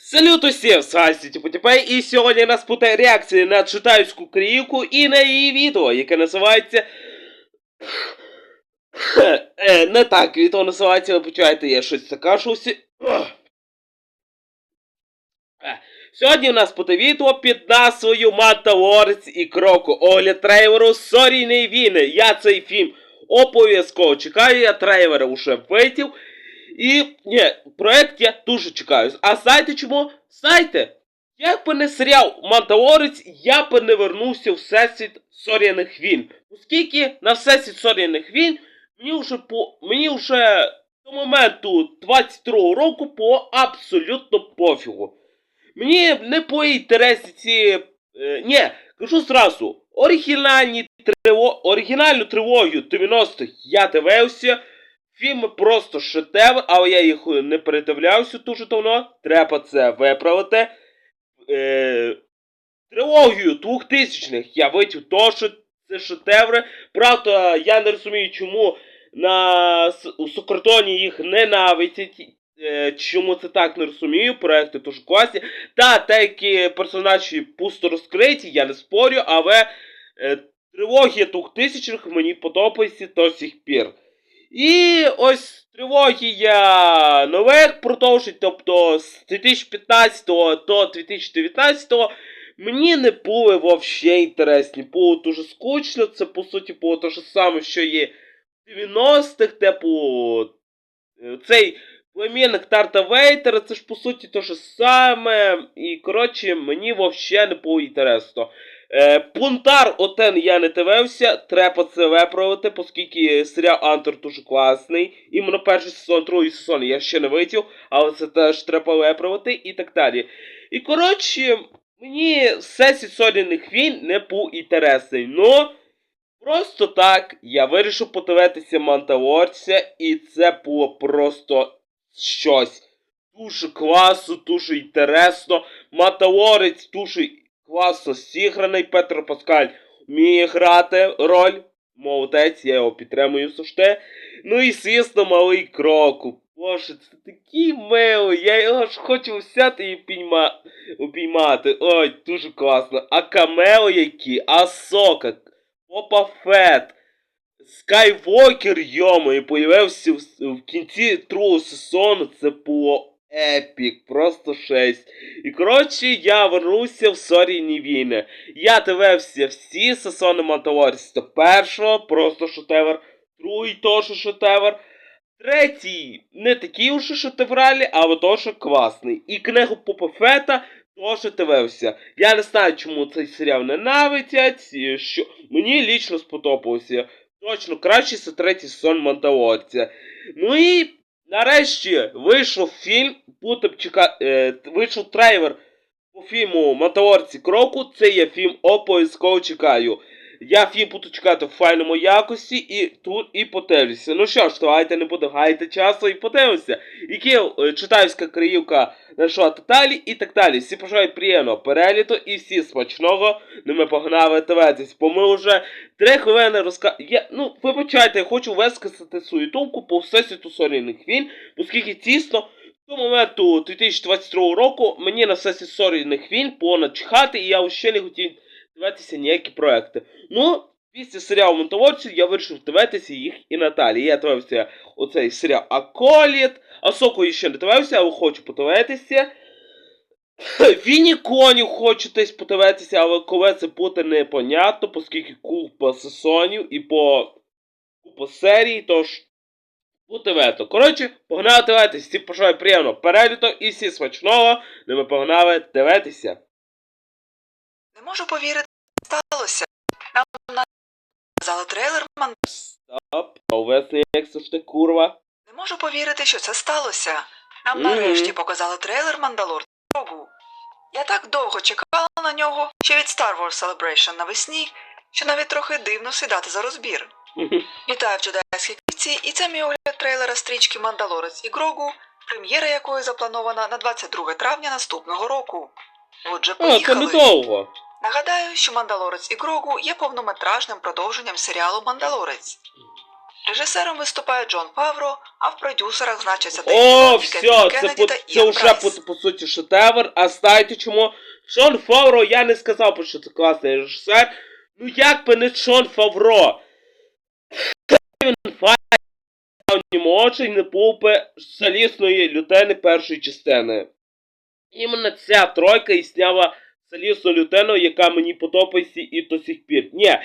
Салют усім, з вами Типу Тіпей, і сьогодні нас буде реакція на читайську крівку і на її відео, яке називається. Е, не так, відео називається, ви почуєте, я щось закашлявся. Е, Сьогодні у нас буде відео під назвою Мандалорець і Кроку. Огляд трейлеру Сорійної війни. Я цей фільм обов'язково чекаю, я трейлер уже видів. І ні, проект я дуже чекаю. А знаєте чому? Знаєте, як би не серіал Мандалорець, я би не вернувся в всесвіт Соряних війн. Оскільки на всесвіт Соряних війн мені вже по мені вже до моменту 22-го року по абсолютно пофігу. Мені не по інтересі ці. Е, ні, кажу зразу, оригінальні триво, оригінальну тривогію 90-х я дивився. Фільми просто шедевр, але я їх не передивлявся дуже давно. Треба це виправити. Е, трилогію 2000-х я видів то, що це шедеври. Правда, я не розумію, чому на у Сократоні їх ненавидять. Е, чому це так не розумію, проекти дуже класні. Та деякі персонажі пусто розкриті, я не спорю, але е, трилогія 2000-х мені подобається до сих пір. І ось трилогія нових продовжить, тобто з 2015 до 2019 мені не були вовще інтересні. Було дуже скучно, це по суті було те ж саме, що є в 90-х, типу е, цей племінник Тарта Вейтера, це ж по суті те ж саме. І коротше, мені вовще не було інтересно. Е, Пунтар один я не дивився, треба це виправити, оскільки серіал Антер дуже класний. Іменно перший сезон, другий сезон я ще не видів, але це теж треба виправити і так далі. І коротше, мені всесвіт Зоряних війн не був інтересний. Ну, просто так я вирішив подивитися Мандалорця, і це було просто щось. Дуже класно, дуже інтересно. Мандалорець дуже класно зіграний. Петро Паскаль вміє грати роль. Молодець, я його підтримую завжди. Ну і звісно, малий кроку. Боже, це такий милий, я його ж хочу взяти і пійма... обіймати. Ой, дуже класно. А камео які, Асока, Попа Фет, Скайвокер, йомо, і появився в, в кінці другого сезону. Це було епік, просто шесть. І коротше, я вернувся в Сорійні війни. Я дивився всі сезони Мандалоріс першого, просто шедевр, другий теж шедевр. Третій не такий уже шедевральний, але теж класний. І книгу Попа Фета теж дивився. Я не знаю, чому цей серіал ненавидять. Що... Мені лічно сподобався. Точно краще за третій сезон Мандалорця. Ну і нарешті вийшов фільм. Чекати. Е, вийшов трейлер по фільму Мотоворці Кроку. Це є фільм обов'язково чекаю. Я фільм буду чекати в файному якості і тут і подивлюся. Ну що ж, давайте не буду гаяти часу і подивимося. Які е, читайська краївка знайшла деталі і так далі. Всі бажають приємного перегляду і всі смачного. Ну ми погнали дивитись, бо ми вже три хвилини розка... Я, ну, вибачайте, я хочу висказати свою думку по всесвіту Сорійних війн, оскільки тісно до моменту 2022 року мені на всесвіт Сорійних війн було начхати, і я ще не хотів дивитися ніякі проекти. Ну, після серіалу Монтоворців я вирішив дивитися їх і надалі. Я дивився оцей серіал Аколіт, Асоку я ще не дивився, але хочу подивитися. Вініконів хочу десь подивитися, але коли це буде непонятно, оскільки купа сезонів і по купа серій, тож буде вето. Коротше, погнали дивитися, всі бажаю приємного перегляду і всі смачного, не ми погнали дивитися. Не можу повірити, сталося. Нам показали трейлер. Стоп, увесли як завжди, курва. Не можу повірити, що це сталося. Нам нарешті показали трейлер Мандалор Богу. Я так довго чекала на нього ще від Star Wars Celebration навесні, що навіть трохи дивно сідати за розбір. Вітаю в джедайській квітці, і це мій огляд трейлера стрічки Мандалорець і Грогу, прем'єра якої запланована на 22 травня наступного року. Отже, А, це поїхали. недовго. Нагадаю, що Мандалорець і Грогу є повнометражним продовженням серіалу Мандалорець. Режисером виступає Джон Фавро, а в продюсерах значаться О, Філоні, все, Кевін це, Кеннеді по, та це вже Прайс. по, по суті шедевр. А знаєте чому? Шон Фавро, я не сказав, би, що це класний режисер. Ну як би не Шон Фавро. Він файний молодший не був би залісної людини першої частини. Іменно ця тройка і сняла залісну людину, яка мені подобається і до сих пір. Ні.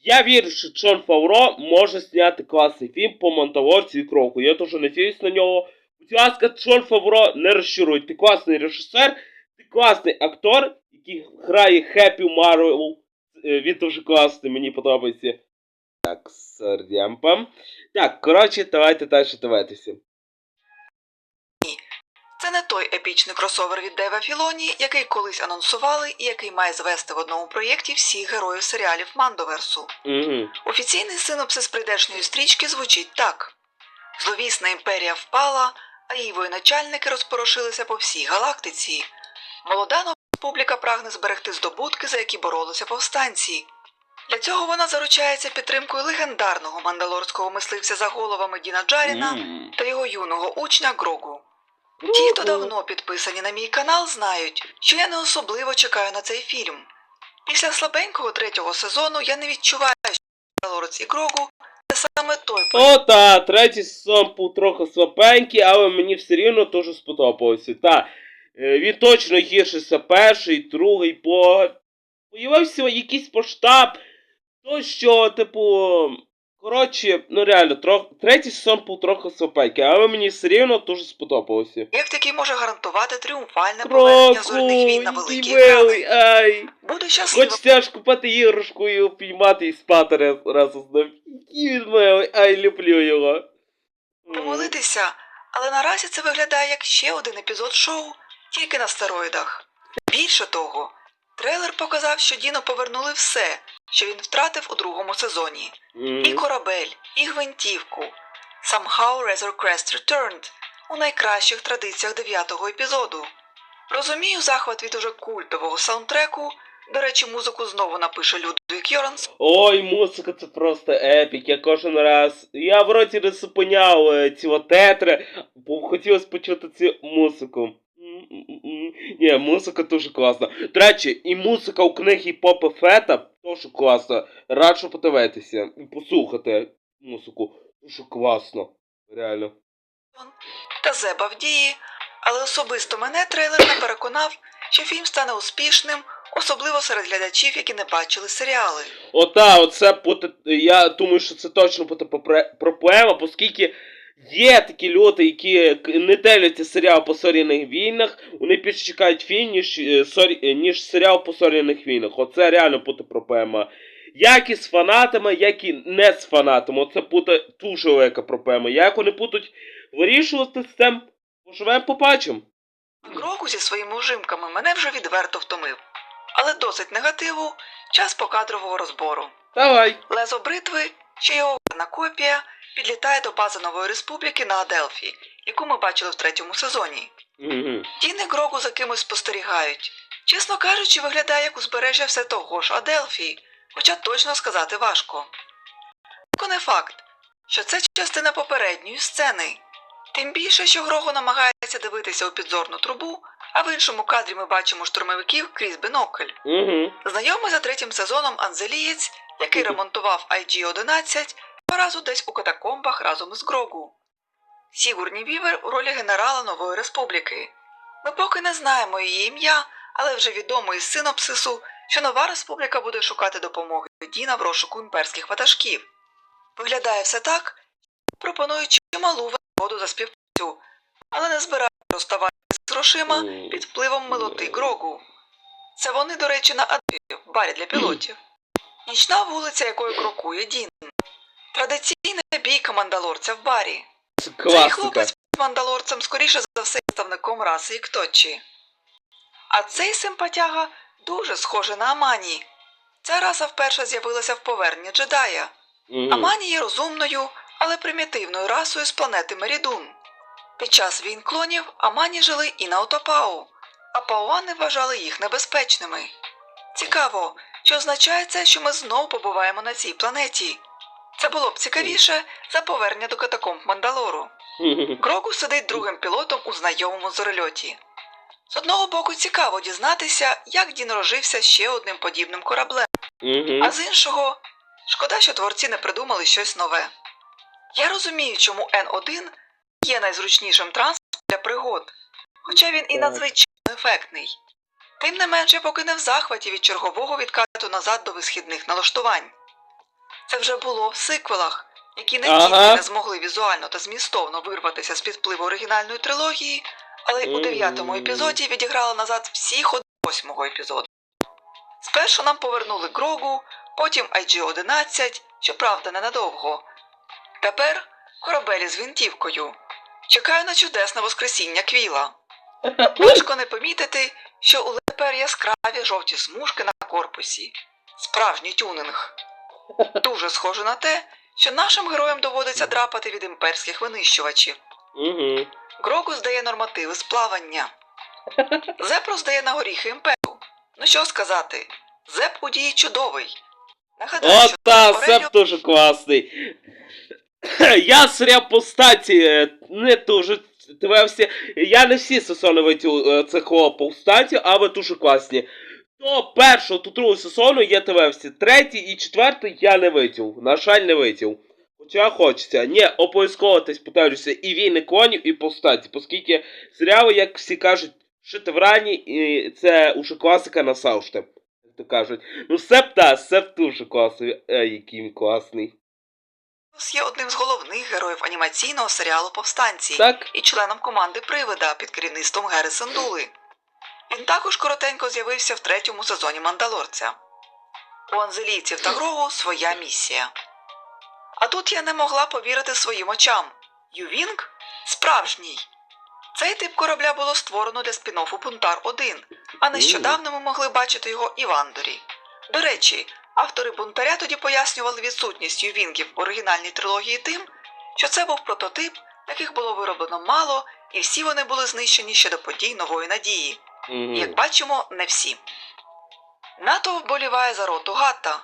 Я вірю, що Джон Фавро може зняти класний фільм по Мандалорці і Кроку. Я дуже надіюсь на нього. Будь ласка, Джон Фавро, не розчаруй. Ти класний режисер, ти класний актор, який грає Хеппі Марвел. Він дуже класний, мені подобається. Так, сорямпам. Так, коротше, давайте далі дивитися. Це не той епічний кросовер від Дева Філоні, який колись анонсували і який має звести в одному проєкті всіх героїв серіалів Мандоверсу. Угу. Офіційний синопсис прийдешньої стрічки звучить так: Зловісна імперія впала, а її воєначальники розпорошилися по всій галактиці. Молода нова республіка прагне зберегти здобутки, за які боролися повстанці. Для цього вона заручається підтримкою легендарного мандалорського мисливця за головами Діна Джаріна та його юного учня Грогу. Ті, хто давно підписані на мій канал, знають, що я не особливо чекаю на цей фільм. Після слабенького третього сезону я не відчуваю, що Лорець і Грогу це саме той О, та, третій сезон був трохи слабенький, але мені все рівно дуже сподобався. Та, е, він точно гірший за перший, другий, бо появився якийсь масштаб, то що, типу. Коротше, ну реально, трох... третій сезон був трохи слабенький, але мені все рівно дуже сподобалося. проєкт, який може гарантувати тріумфальне повернення Кроку, зоряних війн на великі екрани. ай. Буду щаслива Хочеться аж купити іграшку і піймати і спати раз, разом з ним. Він милий, ай, люблю його. помолитися, але наразі це виглядає як ще один епізод шоу, тільки на стероїдах. Більше того, трейлер показав, що Діно повернули все, що він втратив у другому сезоні. Мгм. І корабель, і гвинтівку. Somehow Razor Crest Returned у найкращих традиціях дев'ятого епізоду. Розумію захват від уже культового саундтреку. До речі, музику знову напише Людвік Йоранс. Ой, музика це просто епік. Я кожен раз. Я вроді не зупиняв е, ці тетри, бо хотілося почути цю музику. Ні, музика дуже класна. До речі, і музика у книги Попа Фета теж класна. Раджу подивитися і послухати музику. Дуже класно. Реально. та Зеба в дії, але особисто мене трейлер не переконав, що фільм стане успішним, особливо серед глядачів, які не бачили серіали. Ота, оце. Я думаю, що це точно буде попре- проблема, оскільки є такі люди, які не дивляться серіал по зоряних війнах, вони більше чекають фільм, ніж, е, сорі- е, ніж серіал по зоряних війнах. Оце реально буде проблема. Як і з фанатами, як і не з фанатами. Оце буде дуже велика проблема. Як вони будуть вирішувати з цим, поживемо, побачимо. Гроку зі своїми ужимками мене вже відверто втомив. Але досить негативу, час покадрового розбору. Давай. Лезо бритви, що його гарна копія, підлітає до бази Нової Республіки на Аделфі, яку ми бачили в третьому сезоні. Тіни Грогу за кимось спостерігають. Чесно кажучи, виглядає як узбережжя все того ж Аделфі, хоча точно сказати важко. Тільки не факт, що це частина попередньої сцени. Тим більше, що Грогу намагається дивитися у підзорну трубу, а в іншому кадрі ми бачимо штурмовиків крізь бінокль. Угу. Знайомий за третім сезоном Анзелієць, який ремонтував IG-11, разу десь у катакомбах разом із Грогу. Сігурні Вівер у ролі генерала Нової Республіки. Ми поки не знаємо її ім'я, але вже відомо із синопсису, що нова республіка буде шукати допомоги Діна в розшуку імперських ватажків. Виглядає все так, пропонуючи чималу вигоду за співпрацю, але не збирає розставати з грошима під впливом милоти Грогу. Це вони, до речі, на Аделі, в барі для пілотів. Нічна вулиця, якою крокує Дін. Традиційна бійка мандалорця в барі. Цей хлопець мандалорцем скоріше за все представником раси Ікточі. А цей симпатяга дуже схожий на Амані. Ця раса вперше з'явилася в поверненні джедая. Мгм. Амані є розумною, але примітивною расою з планети Мерідун. Під час війн клонів Амані жили і на Отопау, а пауани вважали їх небезпечними. Цікаво, чи означає це, що ми знову побуваємо на цій планеті? Це було б цікавіше за повернення до катакомб Мандалору. Грогу сидить другим пілотом у знайомому зорольоті. З одного боку цікаво дізнатися, як Дін рожився ще одним подібним кораблем, а з іншого, шкода, що творці не придумали щось нове. Я розумію, чому Н1 є найзручнішим транспортом для пригод, хоча він і надзвичайно ефектний. Тим не менше, поки не в захваті від чергового відкату назад до висхідних налаштувань. Це вже було в сиквелах, які не Ага. тільки не змогли візуально та змістовно вирватися з під впливу оригінальної трилогії, але й у дев'ятому епізоді відіграли назад всі ходи восьмого епізоду. Спершу нам повернули Грогу, потім IG-11, щоправда, ненадовго. Тепер корабель з гвинтівкою. Чекаю на чудесне воскресіння Квіла. Важко не помітити, що у тепер яскраві жовті смужки на корпусі. Справжній тюнинг. Дуже схоже на те, що нашим героям доводиться драпати від імперських винищувачів. Мгм. Грогу здає нормативи з плавання. Зеп роздає на горіхи імперу. Ну що сказати, Зеп у дії чудовий. Нагадаю, О, що та, Ореліо- Сеп дуже класний. Я сряв по статі е, не дуже дивився. Я не всі сезони видів е, цього повстанців, але дуже класні. До першого, до другого сезону я дивився. Третій і четвертий я не видів. На жаль, не видів. Хоча хочеться. Ні, обов'язково десь повторюся і війни клонів, і повстанці, оскільки серіали, як всі кажуть, шедеврані, і це уже класика на Сауште. Як то кажуть. Ну, Сеп, та, Сеп дуже класний. Ей, який він класний. є одним з головних героїв анімаційного серіалу Повстанці Так? і членом команди Привида під керівництвом Гери Сендули. Він також коротенько з'явився в третьому сезоні Мандалорця. У анзелійців та Грогу своя місія. А тут я не могла повірити своїм очам. Ювінг справжній. Цей тип корабля було створено для спін-оффу Бунтар 1, а нещодавно ми могли бачити його і в Андорі. До речі, автори бунтаря тоді пояснювали відсутність ювінгів в оригінальній трилогії тим, що це був прототип, яких було вироблено мало, і всі вони були знищені ще до подій нової надії. Як бачимо, не всі. НАТО вболіває за роту Гатта.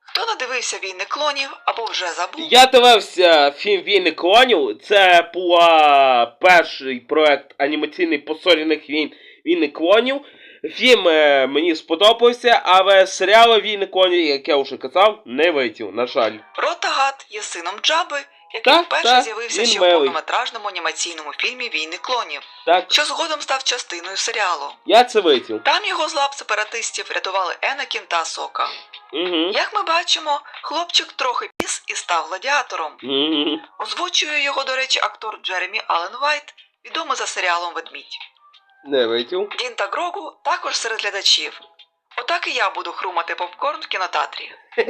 Хто надивився війни клонів або вже забув, Я дивився фільм Війни клонів. Це була перший проект анімаційний посоряних війн Війни клонів. Фільм е, мені сподобався, але серіали Війни клонів, як я вже казав, не видів, на жаль. Рота Гат є сином Джаби, який Так, вперше так, з'явився ще в повнометражному анімаційному фільмі Війни клонів, Так, що згодом став частиною серіалу. я це видів. Там його з лап сепаратистів рятували Енакін та Сока. Угу. Як ми бачимо, хлопчик трохи піс і став гладіатором. Угу. Озвучує його, до речі, актор Джеремі Аллен Вайт, відомий за серіалом Ведмідь. Не видів. Дін та Грогу також серед глядачів. Отак і я буду хрумати попкорн в кінотеатрі.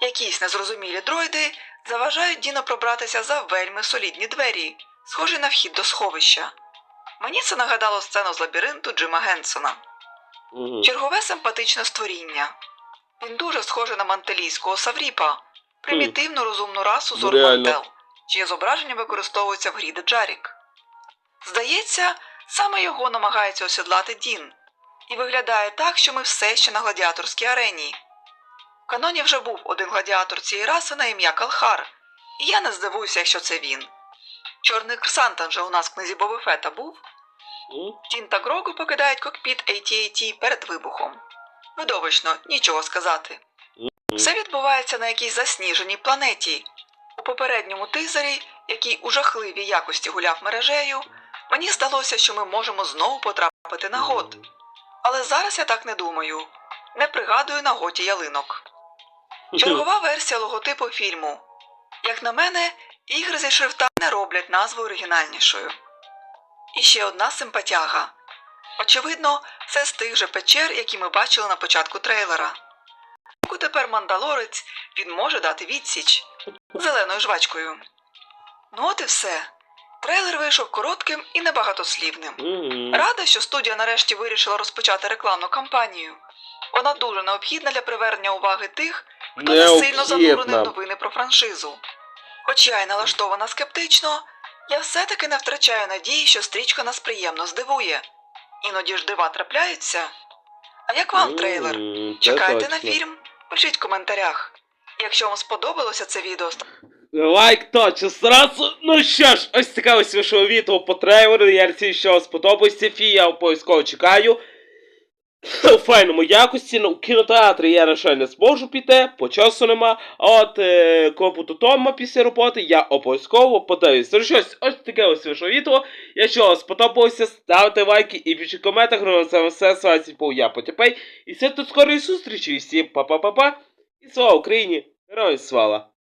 Якісь незрозумілі дроїди заважають Діно пробратися за вельми солідні двері, схожі на вхід до сховища. Мені це нагадало сцену з лабіринту Джима Генсона. Чергове симпатичне створіння. Він дуже схожий на мантелійського Савріпа, примітивну розумну расу з Ну. Ормантел, чиє зображення використовується в грі Джарік. Здається, саме його намагається осідлати Дін, і виглядає так, що ми все ще на гладіаторській арені. В каноні вже був один гладіатор цієї раси на ім'я Калхар, і я не здивуюся, якщо це він. Чорний Крсантан же у нас в книзі Боби Фета був, Тін та Грогу покидають кокпіт AT-AT перед вибухом. Видовищно, нічого сказати. Все відбувається на якійсь засніженій планеті. У попередньому тизері, який у жахливій якості гуляв мережею, мені здалося, що ми можемо знову потрапити на год. Але зараз я так не думаю. Не пригадую на готі ялинок. Чергова версія логотипу фільму. Як на мене, ігри зі шрифта не роблять назву оригінальнішою. І ще одна симпатяга. Очевидно, це з тих же печер, які ми бачили на початку трейлера. Яку тепер мандалорець він може дати відсіч зеленою жвачкою. Ну от і все. Трейлер вийшов коротким і небагатослівним. Рада, що студія нарешті вирішила розпочати рекламну кампанію. Вона дуже необхідна для привернення уваги тих, хто не сильно занурений в новини про франшизу. Хоча я й налаштована скептично, я все-таки не втрачаю надії, що стрічка нас приємно здивує. Іноді ж дива трапляються. А як вам трейлер? Чекаєте на фільм? Пишіть в коментарях. Якщо вам сподобалося це відео, Лайк точно зразу. Ну що ж, ось таке ось вийшло відео по трейлеру. Я надіюсь, що вам сподобається фі, я обов'язково чекаю. У файному якості, ну, в кінотеатрі я, на не зможу піти, по часу нема. А от е, коли буду вдома після роботи, я обов'язково подивлюсь. Ну що ж, ось таке ось вийшло відео. Якщо вам сподобалося, ставте лайки і пишіть коментах, ну це все, з вами був я Потіпей. І все до скорої зустрічі, всім па-па-па-па. І слава Україні! Героям слава!